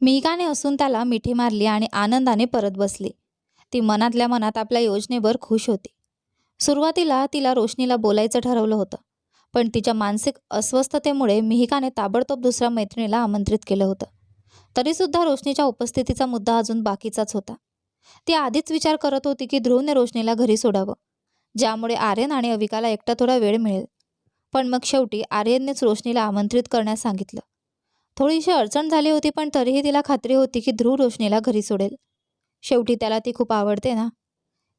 मिहिकाने असून त्याला मिठी मारली आणि आनंदाने परत बसली. ती मनातल्या मनात आपल्या योजनेवर खुश होती. सुरुवातीला तिला रोशनीला बोलायचं ठरवलं होतं पण तिच्या मानसिक अस्वस्थतेमुळे मिहिकाने ताबडतोब दुसऱ्या मैत्रिणीला आमंत्रित केलं होतं. तरीसुद्धा रोशनीच्या उपस्थितीचा मुद्दा अजून बाकीचाच होता. ती आधीच विचार करत होती की ध्रुवने रोशनीला घरी सोडावं ज्यामुळे आर्यन आणि अविकाला एकटा थोडा वेळ मिळेल. पण मग शेवटी आर्यननेच रोशनीला आमंत्रित करण्यास सांगितलं. थोडीशी अडचण झाली होती पण तरीही तिला खात्री होती की ध्रुव रोशनीला घरी सोडेल. शेवटी त्याला ती खूप आवडते ना?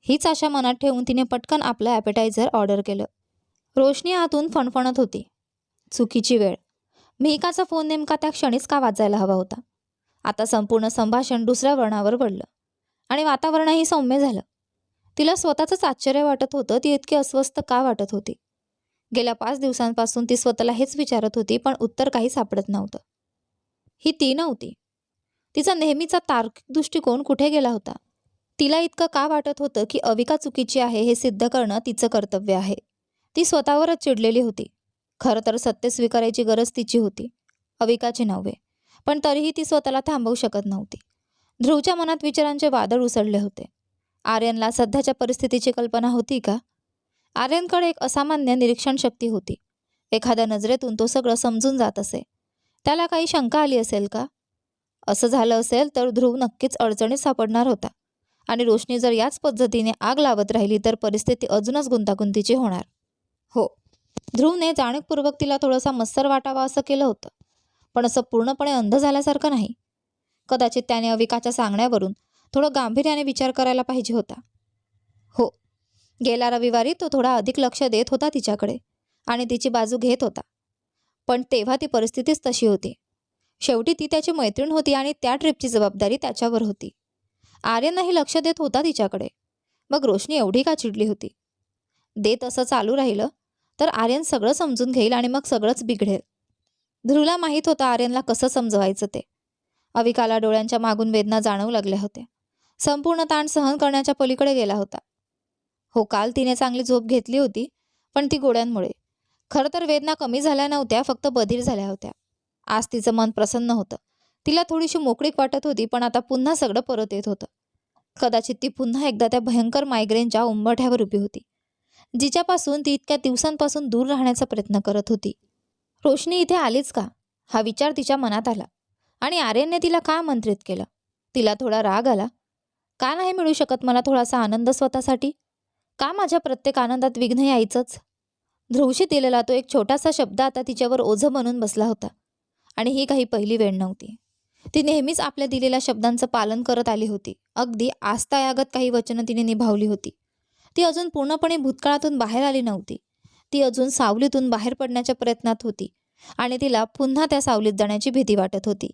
हीच आशा मनात ठेवून तिने पटकन आपलं ॲपेटायझर ऑर्डर केलं. रोशनी आतून फणफणत होती. चुकीची वेळ. मिहिकाचा फोन नेमका त्या क्षणीच का वाजायला हवा होता? आता संपूर्ण संभाषण दुसऱ्या वर्णावर पडलं. आणि वातावरणही सौम्य झालं. तिला स्वतःचंच आश्चर्य वाटत होतं ती इतकी अस्वस्थ का वाटत होती? गेल्या पाच दिवसांपासून ती स्वतःला हेच विचारत होती पण उत्तर काही सापडत नव्हतं. ही ती नव्हती. तिचा नेहमीचा तार्किक दृष्टिकोन कुठे गेला होता? तिला इतकं का वाटत होतं की अविका चुकीची आहे हे सिद्ध करणं तिचं कर्तव्य आहे. ती स्वतःवरच चिडलेली होती. खरं तर सत्य स्वीकारायची गरज तिची होती. अविकाची नव्हे. पण तरीही ती स्वतःला थांबवू शकत नव्हती. ध्रुवच्या मनात विचारांचे वादळ उसळले होते. आर्यनला सध्याच्या परिस्थितीची कल्पना होती का? आर्यनकडे एक असामान्य निरीक्षण शक्ती होती. एखाद्या नजरेतून तो सगळं समजून जात असे. त्याला काही शंका आली असेल का? असं झालं असेल तर ध्रुव नक्कीच अडचणीत सापडणार होता. आणि रोशनी जर याच पद्धतीने आग लावत राहिली तर परिस्थिती अजूनच गुंतागुंतीची होणार. हो ध्रुवने जाणीवपूर्वक तिला थोडासा मत्सर वाटावा असं केलं होतं. पण असं पूर्णपणे अंध झाल्यासारखं नाही. कदाचित त्याने अविकाच्या सांगण्यावरून थोडं गांभीर्याने विचार करायला पाहिजे होता. हो गेल्या रविवारी तो थोडा अधिक लक्ष देत होता तिच्याकडे आणि तिची बाजू घेत होता. पण तेव्हा ती परिस्थितीच तशी होती. शेवटी ती त्याची मैत्रीण होती आणि त्या ट्रिपची जबाबदारी त्याच्यावर होती. आर्यनही लक्ष देत होता तिच्याकडे. मग रोशनी एवढी का चिडली होती? देत असं चालू राहिलं तर आर्यन सगळं समजून घेईल आणि मग सगळंच बिघडेल. ध्रुवला माहीत होतं आर्यनला कसं समजवायचं ते. अविकाला डोळ्यांच्या मागून वेदना जाणवू लागल्या होत्या. संपूर्ण ताण सहन करण्याच्या पलीकडे गेला होता. हो काल तिने चांगली झोप घेतली होती पण ती गोळ्यांमुळे खरं तर वेदना कमी झाल्या नव्हत्या फक्त बधीर झाल्या होत्या. आज तिचं मन प्रसन्न होतं. तिला थोडीशी मोकळीक वाटत होती पण आता पुन्हा सगळं परत येत होतं. कदाचित ती पुन्हा एकदा त्या भयंकर मायग्रेनच्या उंबरठ्यावर उभी होती. जिच्यापासून ती इतक्या दिवसांपासून दूर राहण्याचा प्रयत्न करत होती. रोशनी इथे आलीच का? हा विचार तिच्या मनात आला. आणि आर्यनने तिला का आमंत्रित केलं? तिला थोडा राग आला. का नाही मिळू शकत मला थोडासा आनंद स्वतःसाठी? का माझ्या प्रत्येक आनंदात विघ्न यायचंच? ध्रुवशी दिलेला तो एक छोटासा शब्द आता तिच्यावर ओझं बनून बसला होता. आणि ही काही पहिली वेळ नव्हती. ती नेहमीच आपल्या दिलेल्या शब्दांचं पालन करत आली होती. अगदी आस्थायागत काही वचनं तिने निभावली होती. ती अजून पूर्णपणे भूतकाळातून बाहेर आली नव्हती. ती अजून सावलीतून बाहेर पडण्याच्या प्रयत्नात होती आणि तिला पुन्हा त्या सावलीत जाण्याची भीती वाटत होती.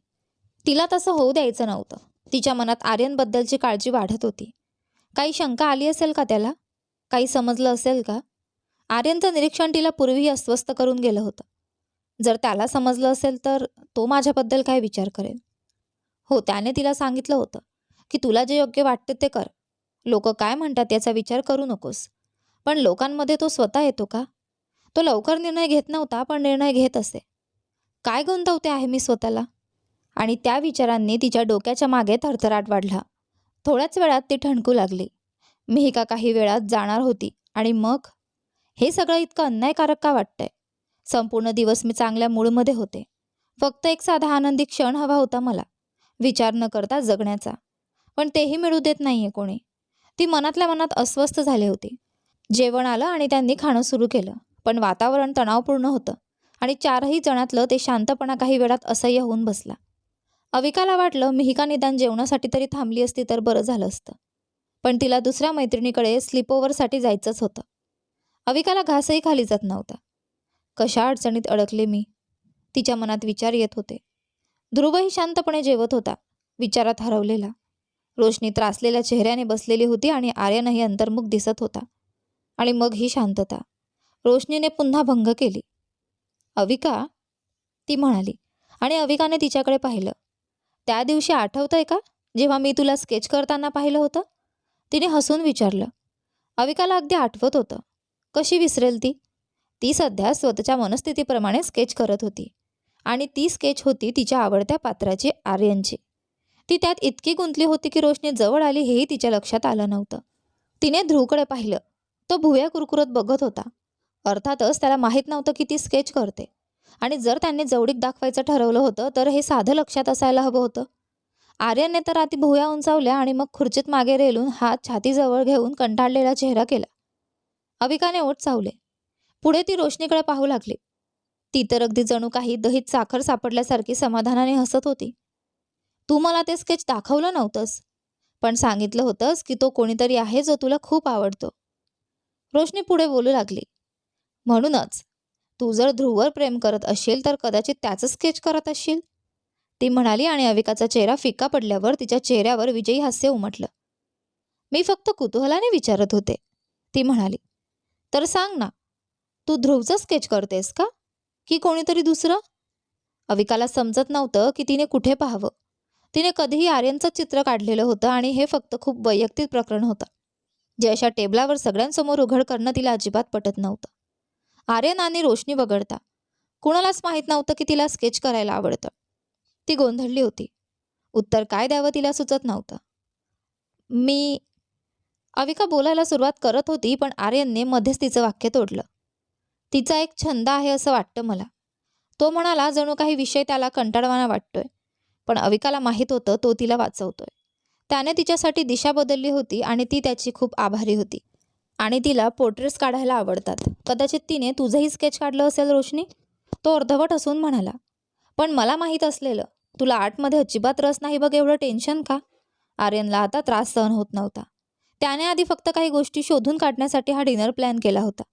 तिला तसं होऊ द्यायचं नव्हतं. तिच्या मनात आर्यनबद्दलची काळजी वाढत होती. काही शंका आली असेल का त्याला? काही समजलं असेल का? आर्यनचं निरीक्षण तिला पूर्वी अस्वस्थ करून गेलं होतं. जर त्याला समजलं असेल तर तो माझ्याबद्दल काय विचार करेल? हो त्याने तिला सांगितलं होतं की तुला जे योग्य वाटते ते कर. लोक काय म्हणतात याचा विचार करू नकोस. पण लोकांमध्ये तो स्वतः येतो का? तो लवकर निर्णय घेत नव्हता पण निर्णय घेत असे. काय गुंतवते आहे मी स्वतःला? आणि त्या विचारांनी तिच्या डोक्याच्या मागे थरथराट वाढला. थोड्याच वेळात ती ठणकू लागली. मिहिका काही वेळात जाणार होती आणि मग? हे सगळं इतकं अन्यायकारक का वाटतंय? संपूर्ण दिवस मी चांगल्या मूळमध्ये होते. फक्त एक साधा आनंदी क्षण हवा होता मला. विचार न करता जगण्याचा. पण तेही मिळू देत नाहीये कोणी. ती मनातल्या मनात अस्वस्थ झाली होती. जेवण आलं आणि त्यांनी खाणं सुरू केलं. पण वातावरण तणावपूर्ण होतं आणि चारही जणातलं ते शांतपणा काही वेळात असह्य होऊन बसला. अविकाला वाटलं मिहिका निदान जेवणासाठी तरी थांबली असती तर बरं झालं असतं. पण तिला दुसऱ्या मैत्रिणीकडे स्लिपओव्हरसाठी जायचंच होतं. अविकाला घासही खाली जात नव्हता. कशा अडचणीत अडकले मी? तिच्या मनात विचार येत होते. ध्रुवही शांतपणे जेवत होता. विचारात हरवलेला. रोशनी त्रासलेल्या चेहऱ्याने बसलेली होती आणि आर्यनही अंतर्मुख दिसत होता. आणि मग ही शांतता. रोशनीने पुन्हा भंग केली. अविका ती म्हणाली. आणि अविकाने तिच्याकडे पाहिलं. त्या दिवशी आठवतंय का? जेव्हा मी तुला स्केच करताना पाहिलं होतं? तिने हसून विचारलं. अविकाला अगदी आठवत होतं. कशी विसरेल ती? ती सध्या स्वतःच्या मनस्थितीप्रमाणे स्केच करत होती आणि ती स्केच होती तिच्या आवडत्या पात्राची आर्यनची. ती त्यात इतकी गुंतली होती की रोशनी जवळ आली हेही तिच्या लक्षात आलं नव्हतं. तिने ध्रुवकडे पाहिलं. तो भुव्या कुरकुरत बघत होता. अर्थातच त्याला माहीत नव्हतं की ती स्केच करते. आणि जर त्यांनी जवळीक दाखवायचं ठरवलं होतं तर हे साधं लक्षात असायला हवं होतं. आर्यनने तर आधी भुव्या उंचावल्या आणि मग खुर्चीत मागे रेलून हात छातीजवळ घेऊन कंटाळलेला चेहरा केला. अविकाने ओठ चावले. पुढे ती रोशनीकडे पाहू लागली. ती तर अगदी जणू काही दहीत साखर सापडल्यासारखी समाधानाने हसत होती. तू मला ते स्केच दाखवलं नव्हतंस पण सांगितलं होतंस की तो कोणीतरी आहे जो तुला खूप आवडतो. रोशनी पुढे बोलू लागली. म्हणूनच तू जर ध्रुववर प्रेम करत असशील तर कदाचित त्याचं स्केच करत असशील. ती म्हणाली आणि अविकाचा चेहरा फिका पडल्यावर तिच्या चेहऱ्यावर विजयी हास्य उमटलं. मी फक्त कुतूहलाने विचारत होते ती म्हणाली. तर सांग ना तू ध्रुवचं स्केच करतेस का? की कोणीतरी दुसरं? अविकाला समजत नव्हतं की तिने कुठे पाहावं. तिने कधीही आर्यनचं चित्र काढलेलं होतं आणि हे फक्त खूप वैयक्तिक प्रकरण होतं. जे अशा टेबलावर सगळ्यांसमोर उघड करणं तिला अजिबात पटत नव्हतं. आर्यन आणि रोशनी वगळता. कुणालाच माहीत नव्हतं की तिला स्केच करायला आवडतं. ती गोंधळली होती. उत्तर काय द्यावं तिला सुचत नव्हतं. मी अविका बोलायला सुरुवात करत होती पण आर्यनने मध्येच तिचं वाक्य तोडलं. तिचा एक छंद आहे असं वाटतं मला. तो म्हणाला जणू काही विषय त्याला कंटाळवाना वाटतोय. पण अविकाला माहीत होतं तो तिला वाचवतोय. त्याने तिच्यासाठी दिशा बदलली होती आणि ती त्याची खूप आभारी होती. आणि तिला पोर्ट्रेट्स काढायला आवडतात. कदाचित तिने तुझंही स्केच काढलं असेल रोशनी? तो अर्धवट असून म्हणाला पण मला माहीत असलेलं. तुला आर्टमध्ये अजिबात रस नाही बघ एवढं टेन्शन का? आर्यनला आता त्रास सहन होत नव्हता. त्याने आधी फक्त काही गोष्टी शोधून काढण्यासाठी हा डिनर प्लॅन केला होता.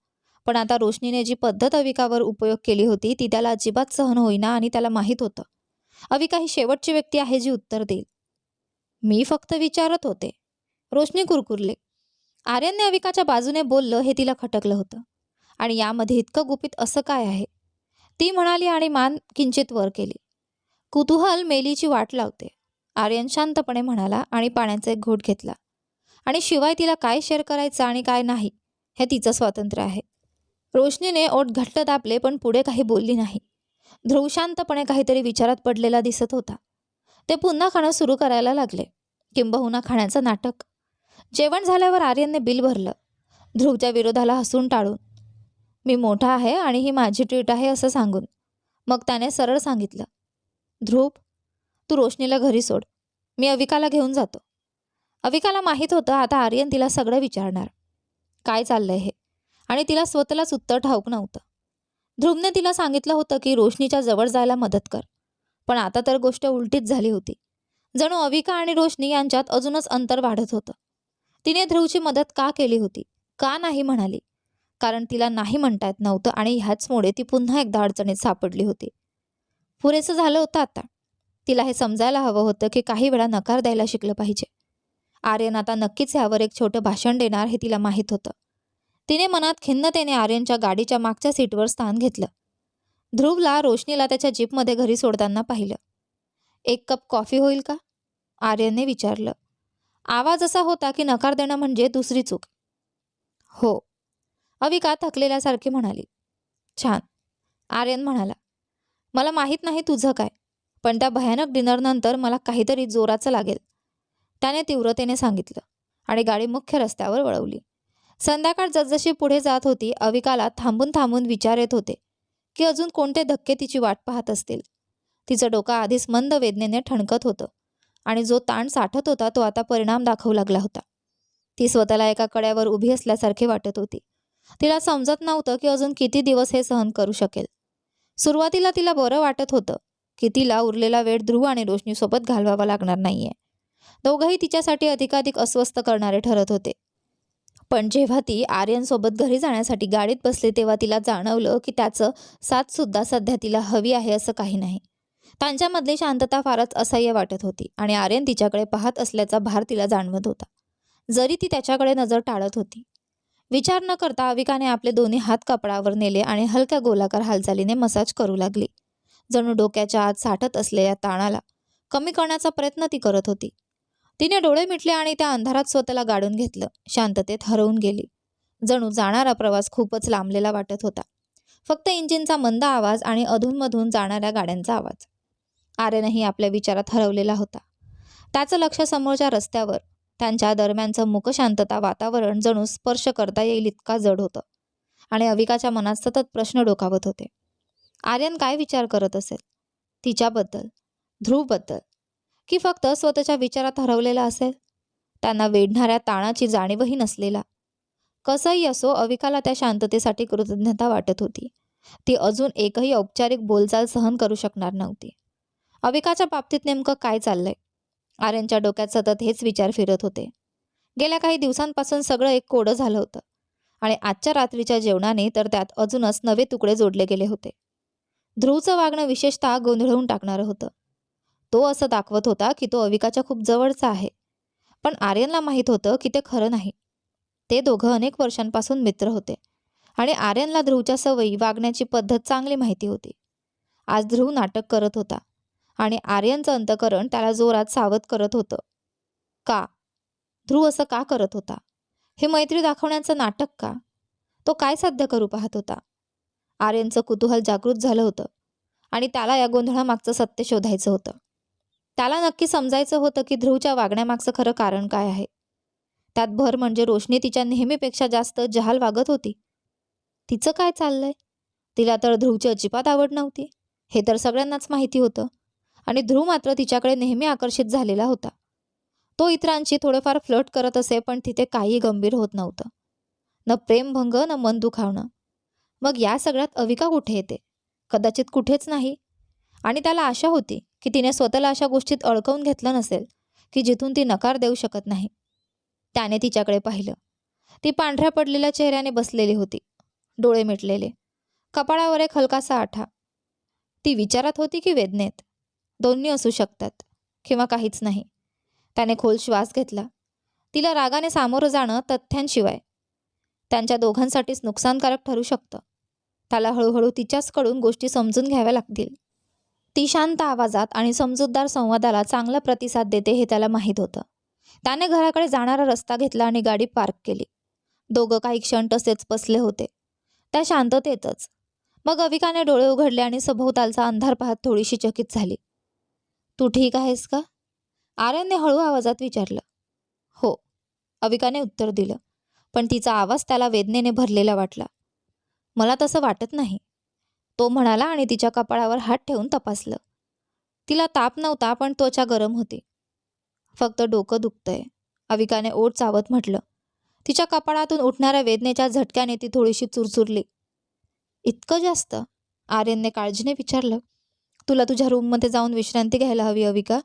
पण आता रोशनीने जी पद्धत अविकावर उपयोग केली होती ती त्याला अजिबात सहन होईना आणि त्याला माहीत होतं. अविका ही शेवटची व्यक्ती आहे जी उत्तर देईल. मी फक्त विचारत होते. रोशनी कुरकुरले. आर्यनने अविकाच्या बाजूने बोललं हे तिला खटकलं होतं. आणि यामध्ये इतकं गुपित असं काय आहे? ती म्हणाली आणि मान किंचित वर केली. कुतूहल मेलीची वाट लावते. आर्यन शांतपणे म्हणाला आणि पाण्याचा एक घोट घेतला. आणि शिवाय तिला काय शेअर करायचं आणि काय नाही हे तिचं स्वातंत्र्य आहे. रोशनीने ओठ घट्ट दाबले पण पुढे काही बोलली नाही. ध्रुव शांतपणे काहीतरी विचारात पडलेला दिसत होता. ते पुन्हा खाणं सुरू करायला लागले. किंबहुना खाण्याचं नाटक. जेवण झाल्यावर आर्यनने बिल भरलं. ध्रुवच्या विरोधाला हसून टाळून मी मोठा आहे आणि ही माझी ट्रीट आहे असं सांगून. मग त्याने सरळ सांगितलं ध्रुव तू रोशनीला घरी सोड. मी अविकाला घेऊन जातो. अविकाला माहीत होतं आता आर्यन तिला सगळं विचारणार. काय चाललंय हे? आणि तिला स्वतःलाच उत्तर ठाऊक नव्हतं. ध्रुवने तिला सांगितलं होतं की रोशनीच्या जवळ जायला मदत कर. पण आता तर गोष्ट उलटीच झाली होती. जणू अविका आणि रोशनी यांच्यात अजूनच अंतर वाढत होतं. तिने ध्रुवची मदत का केली होती? का नाही म्हणाली? कारण तिला नाही म्हणता येत नव्हतं आणि ह्याचमुळे ती पुन्हा एकदा अडचणीत सापडली होती. पुरेसं झालं होतं आता. तिला हे समजायला हवं होतं की काही वेळा नकार द्यायला शिकलं पाहिजे. आर्यन आता नक्कीच यावर एक छोटं भाषण देणार हे तिला माहीत होतं. तिने मनात खिन्नतेने आर्यनच्या गाडीच्या मागच्या सीटवर स्थान घेतलं. ध्रुवला रोशनीला त्याच्या जीपमध्ये घरी सोडताना पाहिलं. एक कप कॉफी होईल का? आर्यनने विचारलं. आवाज असा होता की नकार देणं म्हणजे दुसरी चूक. हो. अविका थकलेल्यासारखी म्हणाली. छान. आर्यन म्हणाला. मला माहीत नाही तुझं काय पण त्या भयानक डिनरनंतर मला काहीतरी जोराचं लागेल. त्याने तीव्रतेने सांगितलं आणि गाडी मुख्य रस्त्यावर वळवली. संध्याकाळ जसजशी पुढे जात होती अविकाला थांबून थांबून विचार येत होते की अजून कोणते धक्के तिची वाट पाहत असतील. तिचं डोकं आधीच मंद वेदनेने ठणकत होतं आणि जो ताण साठत होता तो आता परिणाम दाखवू लागला होता. ती स्वतःला एका कड्यावर उभी असल्यासारखी वाटत होती. तिला समजत नव्हतं की अजून किती दिवस हे सहन करू शकेल. सुरुवातीला तिला बरं वाटत होतं की तिला उरलेला वेळ ध्रुव आणि रोशनीसोबत घालवावा लागणार नाहीये. दोघंही तिच्यासाठी अधिकाधिक अस्वस्थ करणारे ठरत होते. पण जेव्हा ती आर्यनसोबत घरी जाण्यासाठी गाडीत बसली तेव्हा तिला जाणवलं की त्याचं साथसुद्धा सध्या तिला हवी आहे असं काही नाही. त्यांच्यामधली शांतता फारच असह्य वाटत होती आणि आर्यन तिच्याकडे पाहत असल्याचा भार तिला जाणवत होता. जरी ती त्याच्याकडे नजर टाळत होती. विचार न करता अविकाने आपले दोन्ही हात कपडावर नेले आणि हलक्या गोलाकार हालचालीने मसाज करू लागली. जणू डोक्याच्या आत साठत असलेल्या ताणाला कमी करण्याचा प्रयत्न ती करत होती. तिने डोळे मिटले आणि त्या अंधारात स्वतःला गाडून घेतलं. शांततेत हरवून गेली. जणू जाणारा प्रवास खूपच लांबलेला वाटत होता. फक्त इंजिनचा मंद आवाज आणि अधूनमधून जाणाऱ्या गाड्यांचा आवाज. आर्यनही आपल्या विचारात हरवलेला होता. त्याचं लक्ष समोरच्या रस्त्यावर. त्यांच्या दरम्यानचं मुकशांतता वातावरण जणू स्पर्श करता येईल इतका जड होतं. आणि अविकाच्या मनात सतत प्रश्न डोकावत होते. आर्यन काय विचार करत असेल? तिच्याबद्दल? ध्रुवबद्दल? की फक्त स्वतःच्या विचारात हरवलेला असेल? त्यांना वेढणाऱ्या ताणाची जाणीवही नसलेला. कसंही असो अविकाला त्या शांततेसाठी कृतज्ञता वाटत होती. ती अजून एकही औपचारिक बोलचाल सहन करू शकणार नव्हती. अविकाच्या बाबतीत नेमकं काय चाललंय? आर्यनच्या डोक्यात सतत हेच विचार फिरत होते. गेल्या काही दिवसांपासून सगळं एक कोडं झालं होतं. आणि आजच्या रात्रीच्या जेवणाने तर त्यात अजूनच नवे तुकडे जोडले गेले होते. ध्रुवचं वागणं विशेषतः गोंधळवून टाकणारं होतं. तो असं दाखवत होता की तो अविकाच्या खूप जवळचा आहे. पण आर्यनला माहीत होतं की ते खरं नाही. ते दोघं अनेक वर्षांपासून मित्र होते. आणि आर्यनला ध्रुवच्या सवयी वागण्याची पद्धत चांगली माहिती होती. आज ध्रुव नाटक करत होता. आणि आर्यनचं अंतकरण त्याला जोरात सावध करत होतं. का? ध्रुव असं का करत होता? हे मैत्री दाखवण्याचं नाटक का? तो काय साध्य करू पाहत होता? आर्यनचं कुतूहल जागृत झालं होतं. आणि त्याला या गोंधळामागचं सत्य शोधायचं होतं. त्याला नक्की समजायचं होतं की ध्रुवच्या वागण्यामागचं खरं कारण काय आहे. त्यात भर म्हणजे रोशनी तिच्या नेहमीपेक्षा जास्त जहाल वागत होती. तिचं काय चाललंय? तिला तर ध्रुवची अजिबात आवड नव्हती. हे तर सगळ्यांनाच माहिती होतं. आणि ध्रुव मात्र तिच्याकडे नेहमी आकर्षित झालेला होता. तो इतरांशी थोडेफार फ्लट करत असे पण तिथे काही गंभीर होत नव्हतं. न प्रेमभंग न मन दुखावणं. मग या सगळ्यात अविका कुठे येते? कदाचित कुठेच नाही. आणि त्याला आशा होती. की तिने स्वतःला अशा गोष्टीत अडकवून घेतलं नसेल की जिथून ती नकार देऊ शकत नाही. त्याने तिच्याकडे पाहिलं. ती पांढऱ्या पडलेल्या चेहऱ्याने बसलेली होती. डोळे मिटलेले. कपाळावर एक हलकासा आठा. ती विचारात होती की वेदनेत? दोन्ही असू शकतात किंवा काहीच नाही. त्याने खोल श्वास घेतला. तिला रागाने सामोरं जाणं तथ्यांशिवाय. त्यांच्या दोघांसाठीच नुकसानकारक ठरू शकतं. त्याला हळूहळू तिच्याचकडून गोष्टी समजून घ्याव्या लागतील. ती शांत आवाजात आणि समजूतदार संवादाला चांगला प्रतिसाद देते हे त्याला माहीत होतं. त्याने घराकडे जाणारा रस्ता घेतला आणि गाडी पार्क केली. दोघं काही क्षण तसेच बसले होते. त्या शांततेतच. मग अविकाने डोळे उघडले आणि सभोवतालचा अंधार पाहत थोडीशी चकित झाली. तू ठीक आहेस का? आर्यनने हळू आवाजात विचारलं. हो. अविकाने उत्तर दिलं. पण तिचा आवाज त्याला वेदनेने भरलेला वाटला. मला तसं वाटत नाही. तो म्हणाला आणि तिच्या कपाळावर हात ठेवून तपासलं. तिला ताप नव्हता पण त्वचा गरम होती. फक्त डोकं दुखतंय. अविकाने ओठ चावत म्हटलं. तिच्या कपाळातून उठणाऱ्या वेदनेच्या झटक्याने ती थोडीशी चुरचुरली. इतकं जास्त? आर्यनने काळजीने विचारलं. तुला तुझ्या रूममध्ये जाऊन विश्रांती घ्यायला हवी अविका.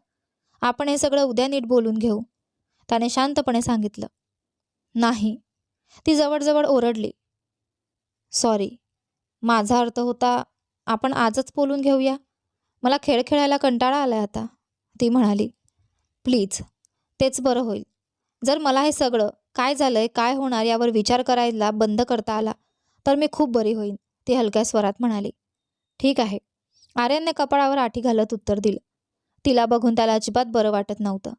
आपण हे सगळं उद्या नीट बोलून घेऊ. त्याने शांतपणे सांगितलं. नाही. ती जवळजवळ ओरडली. सॉरी. माझा अर्थ होता आपण आजच बोलून घेऊया. मला खेळ खेळायला कंटाळा आलाय आता. ती म्हणाली प्लीज तेच बरं होईल. जर मला हे सगळं काय झालंय काय होणार यावर विचार करायला बंद करता आला तर मी खूप बरी होईन ती हलक्या स्वरात म्हणाली. ठीक आहे. आर्यनने कपाळावर आठी घालत उत्तर दिलं. तिला बघून त्याला अजिबात बरं वाटत नव्हतं.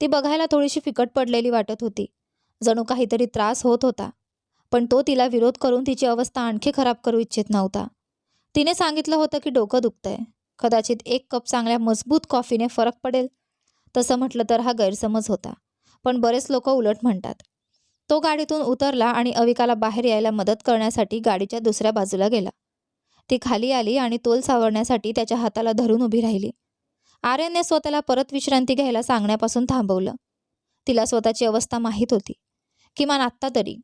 ती बघायला थोडीशी फिकट पडलेली वाटत होती. जणू काहीतरी त्रास होत होता. पण तो तिला विरोध करून तिची अवस्था आणखी खराब करू इच्छित नव्हता. तिने सांगितलं होतं की डोकं दुखतंय. कदाचित एक कप चांगल्या मजबूत कॉफीने फरक पडेल. तसं म्हटलं तर हा गैरसमज होता. पण बरेच लोक उलट म्हणतात. तो गाडीतून उतरला आणि अविकाला बाहेर यायला मदत करण्यासाठी गाडीच्या दुसऱ्या बाजूला गेला. ती खाली आली आणि तोल सावरण्यासाठी त्याच्या हाताला धरून उभी राहिली. आर्यनने स्वतःला परत विश्रांती घ्यायला सांगण्यापासून थांबवलं. तिला स्वतःची अवस्था माहीत होती. किमान आत्ता तरी.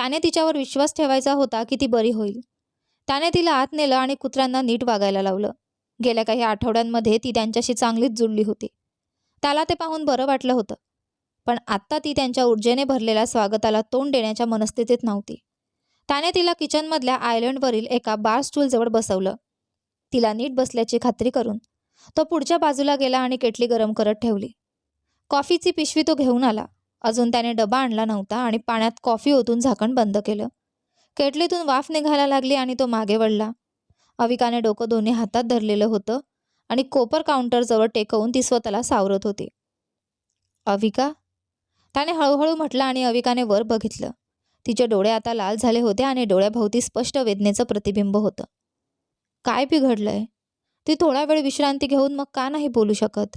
त्याने तिच्यावर विश्वास ठेवायचा होता की ती बरी होईल. त्याने तिला आत नेलं आणि कुत्र्यांना नीट वागायला लावलं. गेल्या काही आठवड्यांमध्ये ती त्यांच्याशी चांगलीच जुळली होती. त्याला ते पाहून बरं वाटलं होतं. पण आत्ता ती त्यांच्या ऊर्जेने भरलेल्या स्वागताला तोंड देण्याच्या मनस्थितीत नव्हती. त्याने तिला किचनमधल्या आयलंडवरील एका बार स्टूलजवळ बसवलं. तिला नीट बसल्याची खात्री करून तो पुढच्या बाजूला गेला आणि केटली गरम करत ठेवली. कॉफीची पिशवी तो घेऊन आला. अजून त्याने डबा आणला नव्हता आणि पाण्यात कॉफी ओतून झाकण बंद केलं. केटलीतून वाफ निघायला लागली आणि तो मागे वळला. अविकाने डोकं दोन्ही हातात धरलेलं होतं आणि कोपर काउंटरजवळ टेकवून ती स्वतःला सावरत होती. अविका? त्याने हळूहळू म्हटलं आणि अविकाने वर बघितलं. तिचे डोळे आता लाल झाले होते आणि डोळ्याभोवती स्पष्ट वेदनेचं प्रतिबिंब होतं. काय बिघडलंय? ती थोडा वेळ विश्रांती घेऊन मग का नाही बोलू शकत?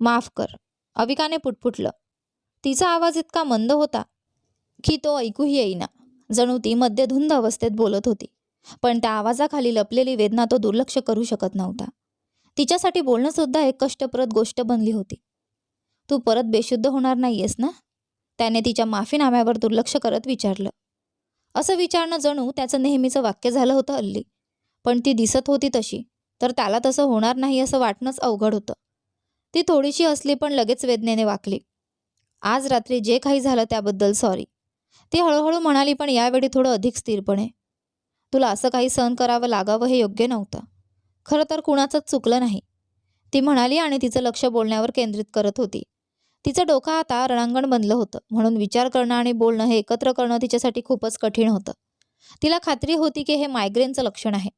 माफ कर. अविकाने पुटपुटलं. तिचा आवाज इतका मंद होता की तो ऐकूही येईना. जणू ती मध्यधुंद अवस्थेत बोलत होती. पण त्या आवाजाखाली लपलेली वेदना तो दुर्लक्ष करू शकत नव्हता. तिच्यासाठी बोलणं सुद्धा एक कष्टप्रद गोष्ट बनली होती. तू परत बेशुद्ध होणार नाहीयेस ना? त्याने तिच्या माफीनाम्यावर दुर्लक्ष करत विचारलं. असं विचारणं जणू त्याचं नेहमीचं वाक्य झालं होतं हल्ली. पण ती दिसत होती तशी तर त्याला तसं होणार नाही असं वाटणंच अवघड होतं. ती थोडीशी असली पण लगेच वेदनेने वाकली. आज रात्री जे काही झालं त्याबद्दल सॉरी ती हळूहळू म्हणाली पण यावेळी थोडं अधिक स्थिरपणे. तुला असं काही सहन करावं लागावं हे योग्य नव्हतं. खरं तर कुणाचंच चुकलं नाही. ती म्हणाली आणि तिचं लक्ष बोलण्यावर केंद्रित करत होती. तिचं डोकं आता रणांगण बनलं होतं म्हणून विचार करणं आणि बोलणं हे एकत्र करणं तिच्यासाठी खूपच कठीण होतं. तिला खात्री होती की हे मायग्रेनचं लक्षण आहे.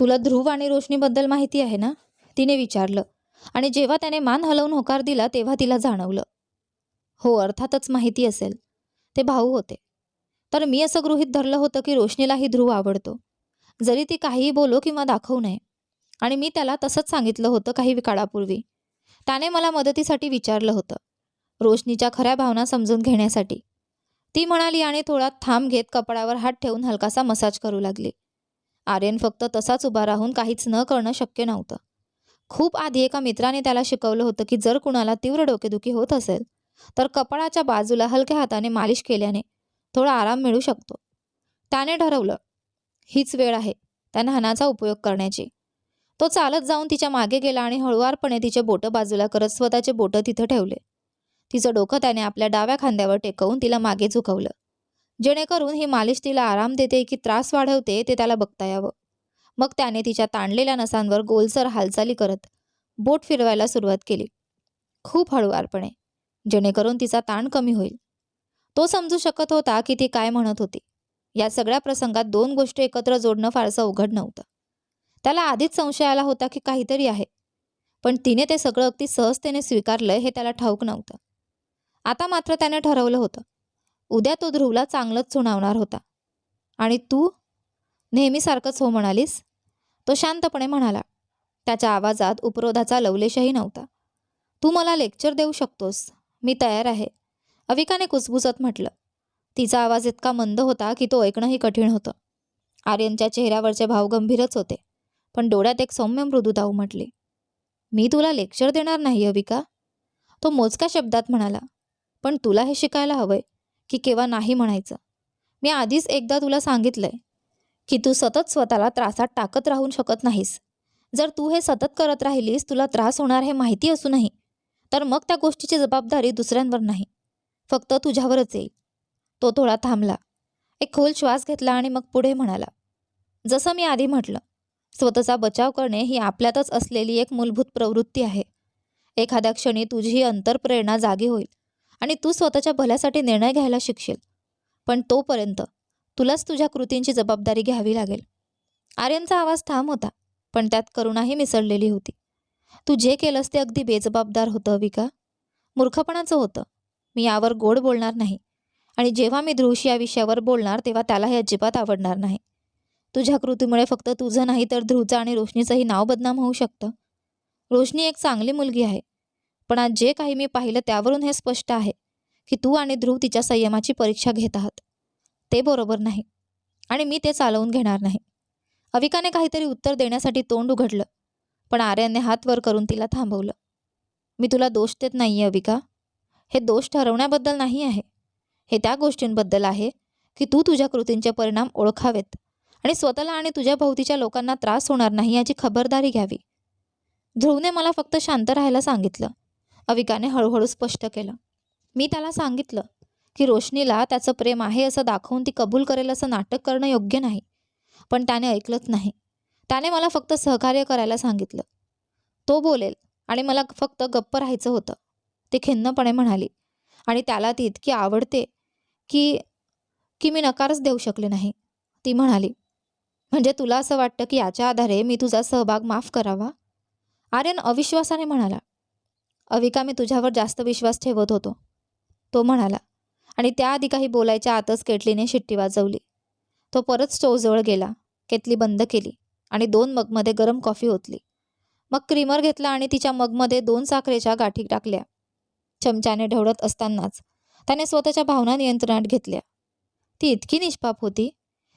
तुला ध्रुव आणि रोशनीबद्दल माहिती आहे ना? तिने विचारलं. आणि जेव्हा त्याने मान हलवून होकार दिला तेव्हा तिला जाणवलं. हो अर्थातच माहिती असेल. ते भाऊ होते. तर मी असं गृहीत धरलं होतं की रोशनीलाही ध्रुव आवडतो. जरी ती काहीही बोलो किंवा दाखवू नये. आणि मी त्याला तसंच सांगितलं होतं काही काळापूर्वी. त्याने मला मदतीसाठी विचारलं होतं. रोशनीच्या खऱ्या भावना समजून घेण्यासाठी. ती म्हणाली आणि थोडा थांब घेत कपडावर हात ठेवून हलकासा मसाज करू लागली. आर्यन फक्त तसाच उभा राहून काहीच न करणं शक्य नव्हतं. खूप आधी एका मित्राने त्याला शिकवलं होतं की जर कुणाला तीव्र डोकेदुखी होत असेल तर कपाळाच्या बाजूला हलक्या हाताने मालिश केल्याने थोडा आराम मिळू शकतो. त्याने ठरवलं हीच वेळ आहे त्या न्हाणाचा उपयोग करण्याची. तो चालत जाऊन तिच्यामागे गेला आणि हळुवारपणे तिचे बोटं बाजूला करत स्वतःचे बोटं तिथं ठेवले. तिचं डोकं त्याने आपल्या डाव्या खांद्यावर टेकवून तिला मागे झुकवलं. जेणेकरून ही मालिश तिला आराम देते की त्रास वाढवते ते त्याला बघता यावं. मग त्याने तिच्या ताणलेल्या नसांवर गोलसर हालचाली करत बोट फिरवायला सुरुवात केली. खूप हळुवारपणे. जेणेकरून तिचा ताण कमी होईल. तो समजू शकत होता की ती काय म्हणत होती. या सगळ्या प्रसंगात दोन गोष्टी एकत्र जोडणं फारसं अवघड नव्हतं. त्याला आधीच संशय आला होता की काहीतरी आहे. पण तिने ते सगळं अगदी सहजतेने स्वीकारलंय हे त्याला ठाऊक नव्हतं. आता मात्र त्याने ठरवलं होतं. उद्या तो ध्रुवला चांगलंच सुनावणार होता. आणि तू? नेहमीसारखंच हो म्हणालीस? तो शांतपणे म्हणाला. त्याच्या आवाजात उपरोधाचा लवलेशही नव्हता. तू मला लेक्चर देऊ शकतोस. मी तयार आहे. अविकाने कुसबुसत म्हटलं. तिचा आवाज इतका मंद होता की तो ऐकणंही कठीण होतं. आर्यनच्या चेहऱ्यावरचे भाव गंभीरच होते पण डोळ्यात एक सौम्य मृदुदाऊ म्हटली मी तुला लेक्चर देणार नाही अविका. तो मोजक्या शब्दात म्हणाला पण तुला हे शिकायला हवंय की केव्हा नाही म्हणायचं. मी आधीच एकदा तुला सांगितलंय की तू सतत स्वतःला त्रासात टाकत राहू शकत नाहीस. जर तू हे सतत करत राहिलीस तुला त्रास होणार हे माहिती असूनही. तर मग त्या गोष्टीची जबाबदारी दुसऱ्यांवर नाही. फक्त तुझ्यावरच येईल. तो थोडा थांबला. एक खोल श्वास घेतला आणि मग पुढे म्हणाला जसं मी आधी म्हटलं स्वतःचा बचाव करणे ही आपल्यातच असलेली एक मूलभूत प्रवृत्ती आहे. एखाद्या क्षणी तुझी ही अंतरप्रेरणा जागी होईल आणि तू स्वतःच्या भल्यासाठी निर्णय घ्यायला शिकशील. पण तोपर्यंत तुलाच तुझ्या कृतींची जबाबदारी घ्यावी लागेल. आर्यनचा आवाज ठाम होता पण त्यात करुणाही मिसळलेली होती. तू जे केलंस ते अगदी बेजबाबदार होतं विका. मूर्खपणाचं होतं. मी यावर गोड बोलणार नाही. आणि जेव्हा मी ध्रुवशी या विषयावर बोलणार तेव्हा त्याला हे अजिबात आवडणार नाही. तुझ्या कृतीमुळे फक्त तुझं नाही तर ध्रुवचं आणि रोशनीचंही नाव बदनाम होऊ शकतं. रोशनी एक चांगली मुलगी आहे. पण आज जे काही मी पाहिलं त्यावरून हे स्पष्ट आहे की तू आणि ध्रुव तिच्या संयमाची परीक्षा घेत आहात. ते बरोबर नाही. आणि मी ते चालवून घेणार नाही. अविकाने काहीतरी उत्तर देण्यासाठी तोंड उघडलं. पण आर्याने हात वर करून तिला थांबवलं. मी तुला दोष देत नाही आहे अविका. हे दोष ठरवण्याबद्दल नाही आहे. हे त्या गोष्टींबद्दल आहे की तू तुझ्या कृतींचे परिणाम ओळखावेत आणि स्वतःला आणि तुझ्या भोवतीच्या लोकांना त्रास होणार नाही याची खबरदारी घ्यावी. ध्रुवने मला फक्त शांत राहायला सांगितलं. अविकाने हळूहळू स्पष्ट केलं. मी त्याला सांगितलं की रोशनीला त्याचं प्रेम आहे असं दाखवून ती कबूल करेल असं नाटक करणं योग्य नाही. पण त्याने ऐकलंच नाही. त्याने मला फक्त सहकार्य करायला सांगितलं. तो बोलेल आणि मला फक्त गप्प राहायचं होतं. ती खिन्नपणे म्हणाली. आणि त्याला ती इतकी आवडते की की मी नकारच देऊ शकले नाही. ती म्हणाली म्हणजे तुला असं वाटतं की याच्या आधारे मी तुझा सहभाग माफ करावा? आर्यन अविश्वासाने म्हणाला अविका मी तुझ्यावर जास्त विश्वास ठेवत होतो. तो म्हणाला आणि त्याआधी काही बोलायच्या आतच केटलीने शिट्टी वाजवली. तो परत स्टोवजवळ गेला केतली बंद केली. आणि दोन मगमध्ये गरम कॉफी ओतली. मग क्रीमर घेतला आणि तिच्या मगमध्ये दोन साखरेच्या गाठी टाकल्या. चमच्याने ढवळत असतानाच त्याने स्वतःच्या भावना नियंत्रणात घेतल्या. ती इतकी निष्पाप होती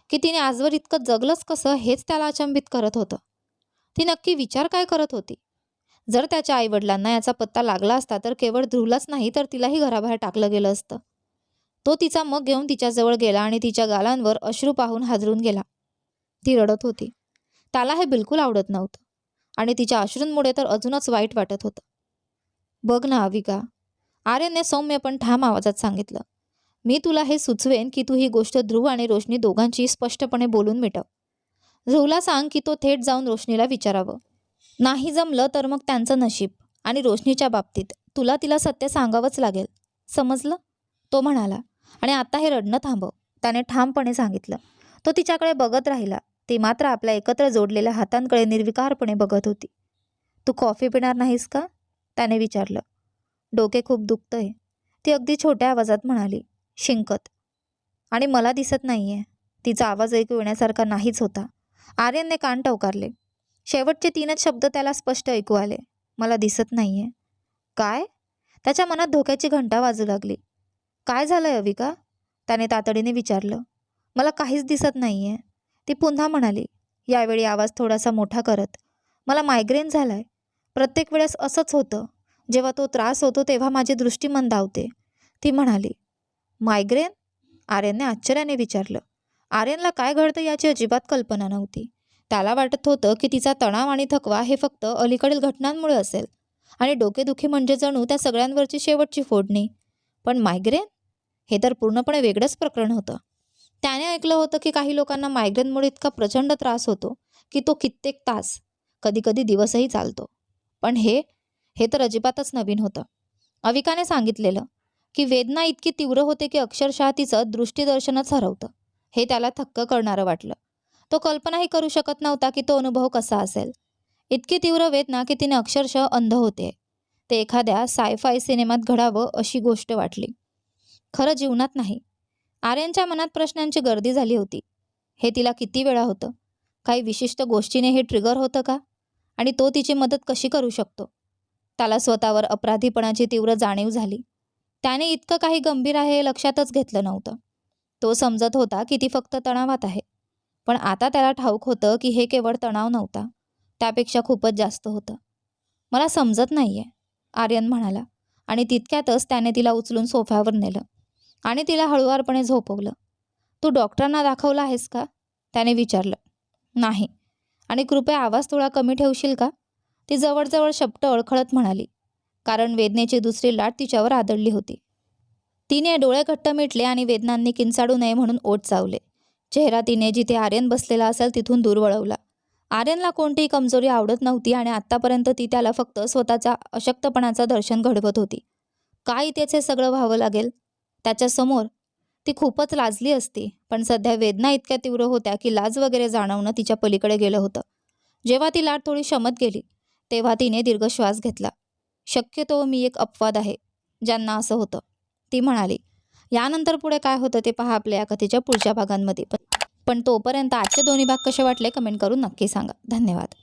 की तिने आजवर इतकं जगलंच कसं हेच त्याला अचंबित करत होतं. ती नक्की विचार काय करत होती? जर त्याच्या आईवडिलांना याचा पत्ता लागला असता तर केवळ ध्रुवलाच नाही तर तिलाही घराबाहेर टाकलं गेलं असतं. तो तिचा मग घेऊन तिच्याजवळ गेला आणि तिच्या गालांवर अश्रू पाहून हादरून गेला. ती रडत होती. त्याला हे बिलकुल आवडत नव्हतं. आणि तिच्या अश्रूंमुळे तर अजूनच वाईट वाटत होतं. बघ ना अविका. आर्यनने सौम्य पण ठाम आवाजात सांगितलं. मी तुला हे सुचवेन की तू ही गोष्ट ध्रुव आणि रोशनी दोघांची स्पष्टपणे बोलून मिटव. ध्रुवला सांग की तो थेट जाऊन रोशनीला विचारावं. नाही जमलं तर मग त्यांचं नशीब आणि रोशनीच्या बाबतीत तुला तिला सत्य सांगावंच लागेल. समजलं? तो म्हणाला. आणि आता हे रडणं थांबव. त्याने ठामपणे सांगितलं. तो तिच्याकडे बघत राहिला. ती मात्र आपल्या एकत्र जोडलेल्या हातांकडे निर्विकारपणे बघत होती. तू कॉफी पिणार नाहीस का? त्याने विचारलं. डोके खूप दुखतंय. ती अगदी छोट्या आवाजात म्हणाली शिंकत. आणि मला दिसत नाहीये. तिचा आवाज ऐकू येण्यासारखा नाहीच होता. आर्यनने कान टवकारले. शेवटचे तीनच शब्द त्याला स्पष्ट ऐकू आले. मला दिसत नाहीये. काय? त्याच्या मनात धोक्याची घंटा वाजू लागली. काय झालंय अविका? त्याने तातडीने विचारलं. मला काहीच दिसत नाहीये. ती पुन्हा म्हणाली यावेळी आवाज थोडासा मोठा करत मला मायग्रेन झालाय. प्रत्येक वेळेस असंच होतं. जेव्हा तो त्रास होतो तेव्हा माझी दृष्टी मंदावते. ती म्हणाली मायग्रेन आर्यनने आश्चर्याने विचारलं आर्यनला काय घडतं याची अजिबात कल्पना नव्हती. त्याला वाटत होतं की तिचा तणाव आणि थकवा हे फक्त अलीकडील घटनांमुळे असेल. आणि डोकेदुखी म्हणजे जणू त्या सगळ्यांवरची शेवटची फोडणी. पण मायग्रेन हे तर पूर्णपणे वेगळंच प्रकरण होतं. त्याने ऐकलं होतं की काही लोकांना मायग्रेनमुळे इतका प्रचंड त्रास होतो की तो कित्येक तास कधीकधी दिवसही चालतो. पण हे हे तर अजिबातच नवीन होतं. अविकाने सांगितलेलं की वेदना इतकी तीव्र होते की अक्षरशः तिचं दृष्टीदर्शनच हरवतं. हे त्याला थक्क करणारं वाटलं. तो कल्पनाही करू शकत नव्हता की तो अनुभव कसा असेल. इतकी तीव्र वेदना की तिने अक्षरशः अंध होते. ते एखाद्या सायफाय सिनेमात घडावं अशी गोष्ट वाटली. खरं जीवनात नाही. आर्यनच्या मनात प्रश्नांची गर्दी झाली होती. हे तिला किती वेळा होतं? काही विशिष्ट गोष्टीने हे ट्रिगर होतं का? आणि तो तिची मदत कशी करू शकतो? त्याला स्वतःवर अपराधीपणाची तीव्र जाणीव झाली. त्याने इतकं काही गंभीर आहे हे लक्षातच घेतलं नव्हतं. तो समजत होता की ती फक्त तणावात आहे. पण आता त्याला ठाऊक होतं की हे केवळ तणाव नव्हता. त्यापेक्षा खूपच जास्त होतं. मला समजत नाही आहे आर्यन म्हणाला. आणि तितक्यातच त्याने तिला उचलून सोफ्यावर नेलं. आणि तिला हळुवारपणे झोपवलं. तू डॉक्टरांना दाखवलं आहेस का? त्याने विचारलं. नाही. आणि कृपया आवाज थोडा कमी ठेवशील का? ती जवळजवळ शब्द अळखळत म्हणाली कारण वेदनेची दुसरी लाट तिच्यावर आदळली होती. तिने डोळे घट्ट मिटले आणि वेदनांनी किंचाडू नये म्हणून ओट चावले. चेहरा तिने जिथे आर्यन बसलेला असेल तिथून दूर वळवला. आर्यनला कोणतीही कमजोरी आवडत नव्हती आणि आत्तापर्यंत ती त्याला फक्त स्वतःचा अशक्तपणाचं दर्शन घडवत होती. काय त्याचे सगळं व्हावं लागेल? त्याच्यासमोर ती खूपच लाजली असती. पण सध्या वेदना इतक्या तीव्र होत्या की लाज वगैरे जाणवणं तिच्या पलीकडे गेलं होतं. जेव्हा ती लाट थोडी शमत गेली तेव्हा तिने दीर्घ श्वास घेतला शक्यतो मी एक अपवाद आहे ज्यांना असं होतं. ती म्हणाली यानंतर पुढे काय होतं ते पहा आपल्या या कथेच्या पुढच्या भागांमध्ये. पण पण तोपर्यंत आजचे दोन्ही भाग कसे वाटले कमेंट करून नक्की सांगा. धन्यवाद.